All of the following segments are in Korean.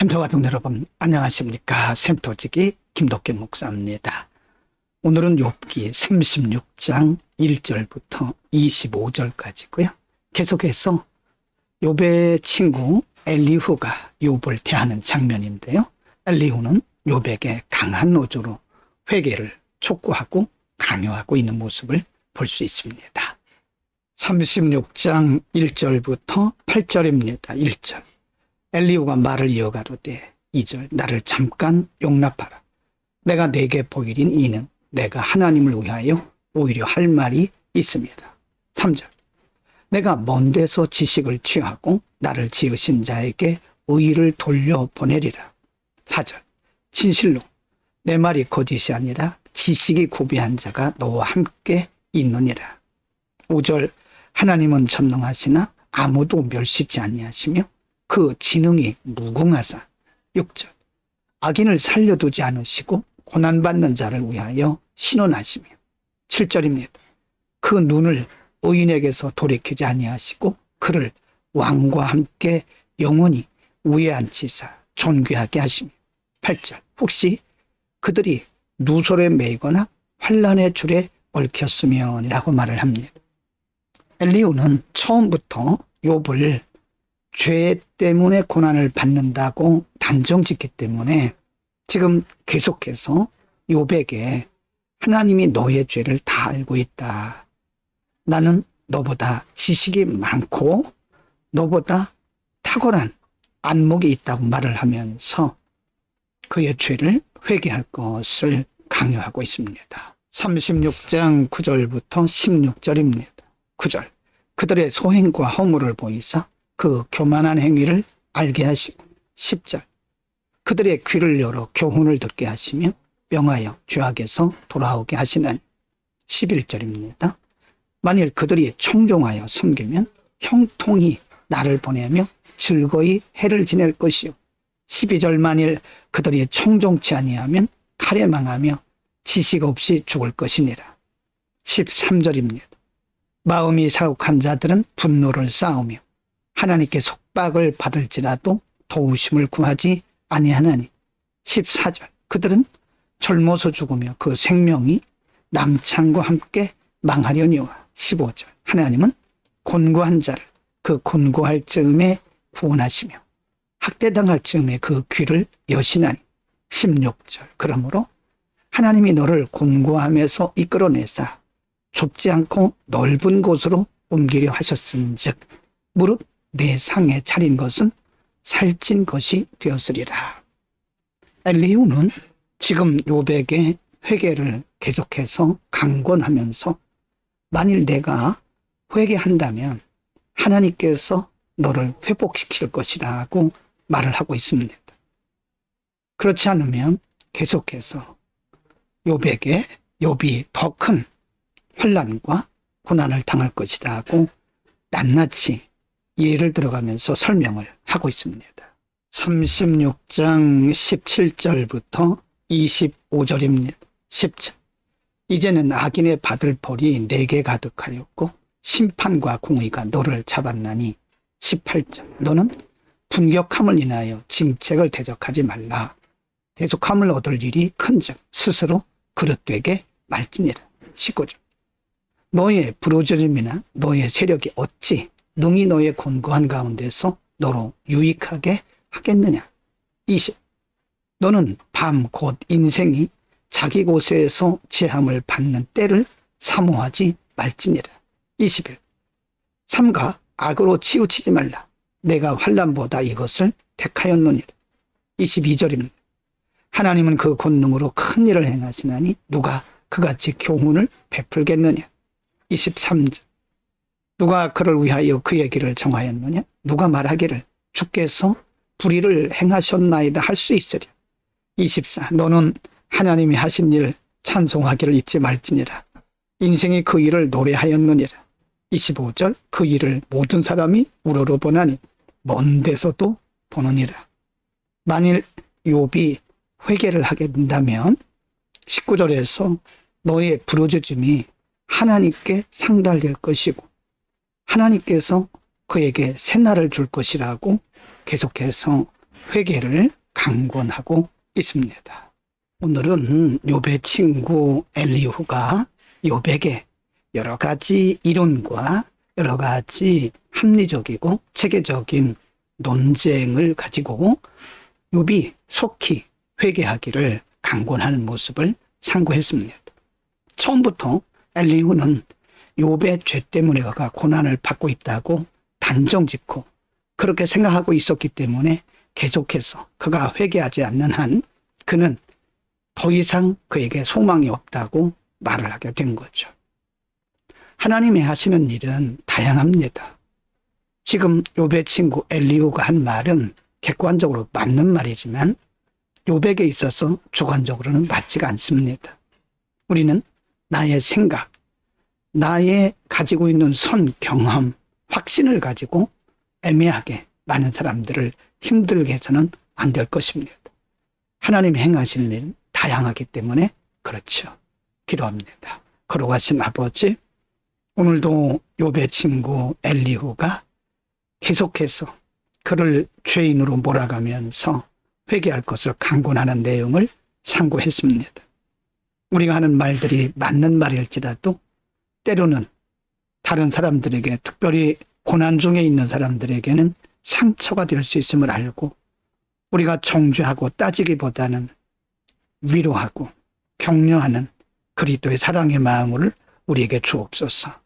샘터 가족 여러분 안녕하십니까 샘터지기 김덕균 목사입니다. 오늘은 욥기 36장 1절부터 25절까지고요. 계속해서 욥의 친구 엘리후가 욥을 대하는 장면인데요. 엘리후는 욥에게 강한 노조로 회개를 촉구하고 강요하고 있는 모습을 볼 수 있습니다. 36장 1절부터 8절입니다. 1절. 엘리후가 말을 이어가로되 2절 나를 잠깐 용납하라. 내가 내게 보이린 이는 내가 하나님을 위하여 오히려 할 말이 있습니다. 3절 내가 먼 데서 지식을 취하고 나를 지으신 자에게 의의를 돌려보내리라. 4절 진실로 내 말이 거짓이 아니라 지식이 구비한 자가 너와 함께 있느니라. 5절 하나님은 전능하시나 아무도 멸시치 아니하시며 그 지능이 무궁하사 6절 악인을 살려두지 않으시고 고난받는 자를 위하여 신원하시며 7절입니다. 그 눈을 의인에게서 돌이키지 아니하시고 그를 왕과 함께 영원히 위에 앉히사 존귀하게 하시며 8절 혹시 그들이 누설에 매이거나 환란의 줄에 얽혔으면이라고 말을 합니다. 엘리우는 처음부터 욥을 죄 때문에 고난을 받는다고 단정짓기 때문에 지금 계속해서 욥에게 하나님이 너의 죄를 다 알고 있다. 나는 너보다 지식이 많고 너보다 탁월한 안목이 있다고 말을 하면서 그의 죄를 회개할 것을 강요하고 있습니다. 36장 9절부터 16절입니다. 9절 그들의 소행과 허물을 보이사 그 교만한 행위를 알게 하시고 10절 그들의 귀를 열어 교훈을 듣게 하시며 명하여 죄악에서 돌아오게 하시는 11절입니다. 만일 그들이 청종하여 섬기면 형통이 나를 보내며 즐거이 해를 지낼 것이요 12절 만일 그들이 청종치 아니하면 칼에 망하며 지식 없이 죽을 것이니라 13절입니다. 마음이 사욱한 자들은 분노를 쌓으며 하나님께 속박을 받을지라도 도우심을 구하지 아니하나니. 14절. 그들은 젊어서 죽으며 그 생명이 남창과 함께 망하려니와. 15절. 하나님은 곤고한 자를 그 곤고할 즈음에 구원하시며 학대당할 즈음에 그 귀를 여시나니. 16절. 그러므로 하나님이 너를 곤고함에서 이끌어내사 좁지 않고 넓은 곳으로 옮기려 하셨은즉 무릇 내 상에 차린 것은 살찐 것이 되었으리라. 엘리후는 지금 요백의 회개를 계속해서 강권하면서 만일 내가 회개한다면 하나님께서 너를 회복시킬 것이라고 말을 하고 있습니다. 그렇지 않으면 계속해서 요백의 욥이 더큰 환란과 고난을 당할 것이라고 낱낱이 예를 들어가면서 설명을 하고 있습니다. 36장 17절부터 25절입니다. 10절. 이제는 악인의 받을 벌이 내게 가득하였고 심판과 공의가 너를 잡았나니 18절. 너는 분격함을 인하여 징책을 대적하지 말라. 대속함을 얻을 일이 큰즉 스스로 그릇되게 말지니라. 19절. 너의 부러짐이나 너의 세력이 어찌 능히 너의 곤고한 가운데서 너로 유익하게 하겠느냐. 20. 너는 밤 곧 인생이 자기 곳에서 제함을 받는 때를 사모하지 말지니라. 21. 삼가 악으로 치우치지 말라. 내가 환란보다 이것을 택하였느니라. 22절입니다. 하나님은 그 권능으로 큰 일을 행하시나니 누가 그같이 교훈을 베풀겠느냐. 23절. 누가 그를 위하여 그의 길을 정하였느냐? 누가 말하기를 주께서 불의를 행하셨나이다 할 수 있으랴. 24. 너는 하나님이 하신 일 찬송하기를 잊지 말지니라. 인생이 그 일을 노래하였느니라. 25절 그 일을 모든 사람이 우러러 보나니 먼 데서도 보느니라. 만일 욥이 회개를 하게 된다면 19절에서 너의 부르짖음이 하나님께 상달될 것이고 하나님께서 그에게 새날을 줄 것이라고 계속해서 회개를 강권하고 있습니다. 오늘은 욥의 친구 엘리후가 욥에게 여러 가지 이론과 여러 가지 합리적이고 체계적인 논쟁을 가지고 욥이 속히 회개하기를 강권하는 모습을 상고했습니다. 처음부터 엘리후는 욥의 죄 때문에 그가 고난을 받고 있다고 단정 짓고 그렇게 생각하고 있었기 때문에 계속해서 그가 회개하지 않는 한 그는 더 이상 그에게 소망이 없다고 말을 하게 된 거죠. 하나님이 하시는 일은 다양합니다. 지금 욥의 친구 엘리후가 한 말은 객관적으로 맞는 말이지만 욥에게 있어서 주관적으로는 맞지가 않습니다. 우리는 나의 생각, 나의 가지고 있는 선 경험, 확신을 가지고 애매하게 많은 사람들을 힘들게 해서는 안 될 것입니다. 하나님 행하시는 일 다양하기 때문에 그렇죠. 기도합니다. 걸어가신 아버지, 오늘도 욥의 친구 엘리후가 계속해서 그를 죄인으로 몰아가면서 회개할 것을 강권하는 내용을 상고했습니다. 우리가 하는 말들이 맞는 말일지라도 때로는 다른 사람들에게 특별히 고난 중에 있는 사람들에게는 상처가 될 수 있음을 알고 우리가 정죄하고 따지기보다는 위로하고 격려하는 그리스도의 사랑의 마음을 우리에게 주옵소서.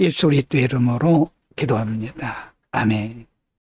예수 그리스도의 이름으로 기도합니다. 아멘.